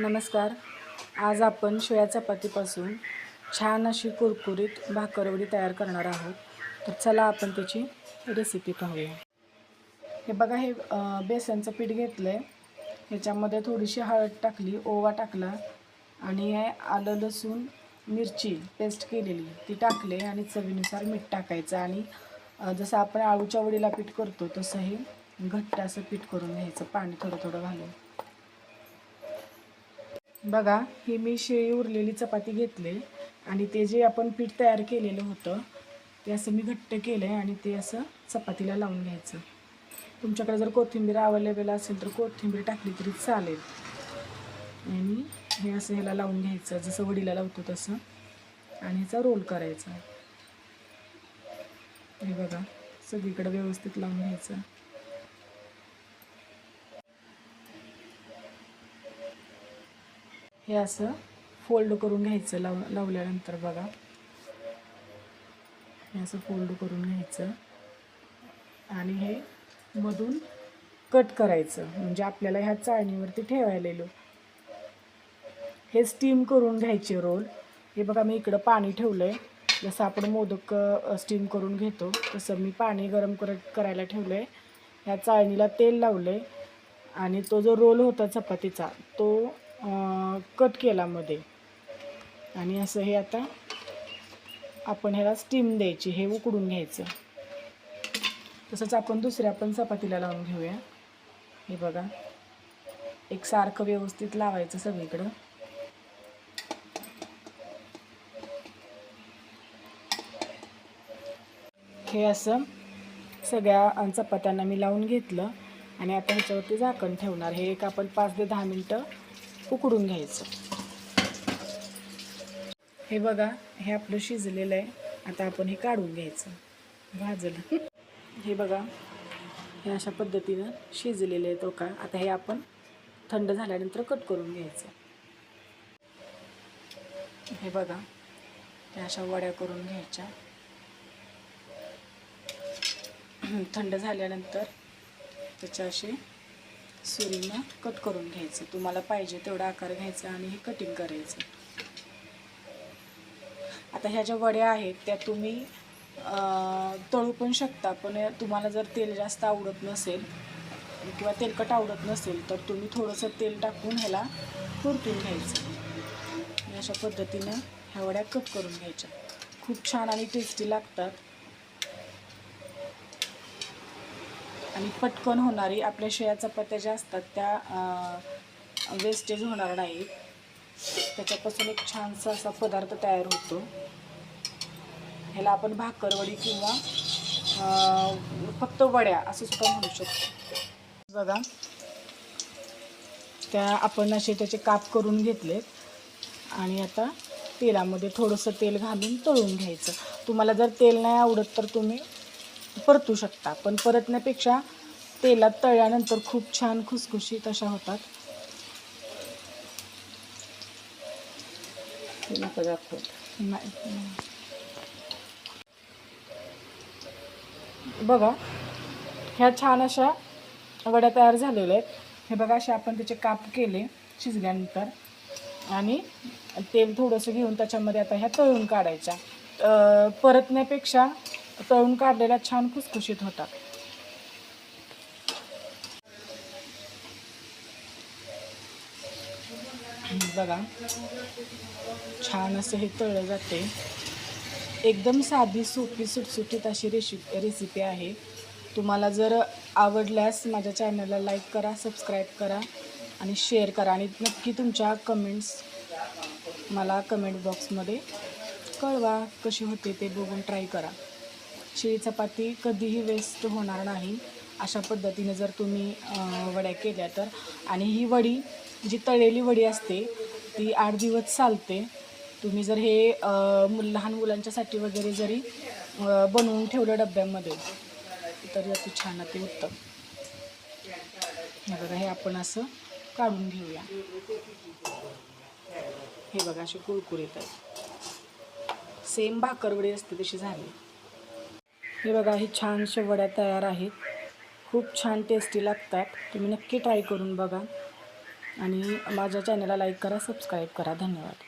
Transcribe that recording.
नमस्कार. आज आपण शिळ्या चपातीपासून छान अशी कुरकुरीत भाकरवडी तयार करणार आहोत. तर चला आपण त्याची रेसिपी पाहूया. हे बघा हे बेसनचं पीठ घेतलं आहे ह्याच्यामध्ये थोडीशी हळद टाकली ओवा टाकला आणि आलं लसूण मिरची पेस्ट केलेली. ती टाकले आणि चवीनुसार मीठ टाकायचं आणि जसं आपण आळूच्या वडीला पीठ करतो तसं हे घट्ट असं पीठ करून घ्यायचं. पाणी थोडं थोडं घालून. बघा ही मी शिळी उरलेली चपाती घेतली आणि ते जे आपण पीठ तयार केलेलं होतं ते असं मी घट्ट केलं आहे आणि ते असं चपातीला लावून घ्यायचं. तुमच्याकडे जर कोथिंबीर अवेलेबल असेल तर कोथिंबीर टाकली तरी चालेल. आणि हे असं ह्याला लावून घ्यायचं जसं वडीला लावतो तसं. आणि ह्याचा रोल करायचा. हे बघा सगळीकडे व्यवस्थित लावून घ्यायचं. हे असं फोल्ड करून घ्यायचं लाव लावल्यानंतर बघा. हे असं फोल्ड करून घ्यायचं. आणि हे मधून कट करायचं. म्हणजे आपल्याला ह्या चाळणीवरती ठेवायलेलो. हे स्टीम करून घ्यायचे रोल. हे बघा मी इकडं पाणी ठेवलं आहे जसं आपण मोदक स्टीम करून घेतो तसं मी पाणी गरम कर करायला ठेवलं आहे ह्या चाळणीला तेल लावलं आहे आणि तो जो रोल होता चपातीचा तो कट केला मध्ये आणि असं हे आता आपण ह्याला स्टीम द्यायची हे उकडून घ्यायचं. तसंच आपण दुसऱ्या पण चपातीला लावून घेऊया. हे बघा. एक सारखं व्यवस्थित लावायचं सगळीकडं. हे असं सगळ्या चपात्यांना मी लावून घेतलं. आणि आता ह्याच्यावरती झाकण ठेवणार. हे एक आपण पाच ते दहा मिनटं उकडून घ्यायचं. हे बघा हे आपलं शिजलेलं आहे. आता आपण हे काढून घ्यायचं. भाजलं. हे बघा हे अशा पद्धतीनं शिजलेलं आहे तो हो का? आता हे आपण थंड झाल्यानंतर कट करून घ्यायचं. हे बघा हे अशा वड्या करून घ्यायच्या. थंड झाल्यानंतर त्याच्या असे सुरीनं कट करून घ्यायचं. तुम्हाला पाहिजे तेवढा आकार घ्यायचा आणि हे कटिंग करायचं. आता ह्या ज्या वड्या आहेत त्या तुम्ही तळू पण शकता पण तुम्हाला जर तेल जास्त आवडत नसेल किंवा तेलकट आवडत नसेल तर तुम्ही थोडंसं तेल टाकून ह्याला परतून घ्यायचं. अशा पद्धतीनं ह्या वड्या कट करून घ्यायच्या. खूप छान आणि टेस्टी लागतात. आणि पटकन होणारी आपल्या शिळ्या चपात्या ज्या असतात त्या वेस्टेज होणार नाही. त्याच्यापासून एक छानसा असा पदार्थ तयार होतो. ह्याला आपण भाकरवडी किंवा फक्त वड्या असं सुद्धा म्हणू शकतो. बघा. त्या आपण असे त्याचे काप करून घेतलेत. आणि आता तेलामध्ये थोडंसं तेल घालून तळून घ्यायचं. तुम्हाला जर तेल नाही आवडत तर तुम्ही परतू शकता. पण परतण्यापेक्षा तेलात तळल्यानंतर खूप छान खुसखुशीत अशा होतात. बघा ह्या छान अशा वड्या तयार झालेल्या आहेत. हे बघा असे आपण त्याचे काप केले शिजल्यानंतर. आणि तेल थोडंसं घेऊन त्याच्यामध्ये आता ह्या तळून काढायच्या. परतण्यापेक्षा तळून काढलेला छान खुसखुशीत होतात. बघा छान असं हे तळलं जाते. एकदम साधी सोपी सुटसुटीत अशी रेशि रेसिपी आहे. तुम्हाला जर आवडल्यास माझ्या चॅनलला लाईक करा सबस्क्राईब करा आणि शेअर करा. आणि नक्की तुमच्या कमेंट्स मला कमेंट बॉक्समध्ये कळवा कशी होते ते बघून ट्राय करा. शिळी चपाती कधीही वेस्ट होणार नाही अशा पद्धतीने जर तुम्ही वड्या केल्या तर. आणि ही वडी जी तळलेली वडी असते ती आठ दिवस चालते. तुम्ही जर हे लहान मुलांच्यासाठी वगैरे जरी बनवून ठेवलं डब्यामध्ये तरी अति छान अति उत्तम. हे बघा हे आपण असं काढून घेऊया. हे बघा असे कुरकुरीत आहेत सेम भाकरवडी असते तशी झाली. हे बघा हे छानशे वड्या तयार आहेत. खूप छान टेस्टी लागतात. तुम्ही नक्की ट्राय करून बघा. आणि माझ्या चॅनलला लाईक करा सबस्क्राईब करा. धन्यवाद.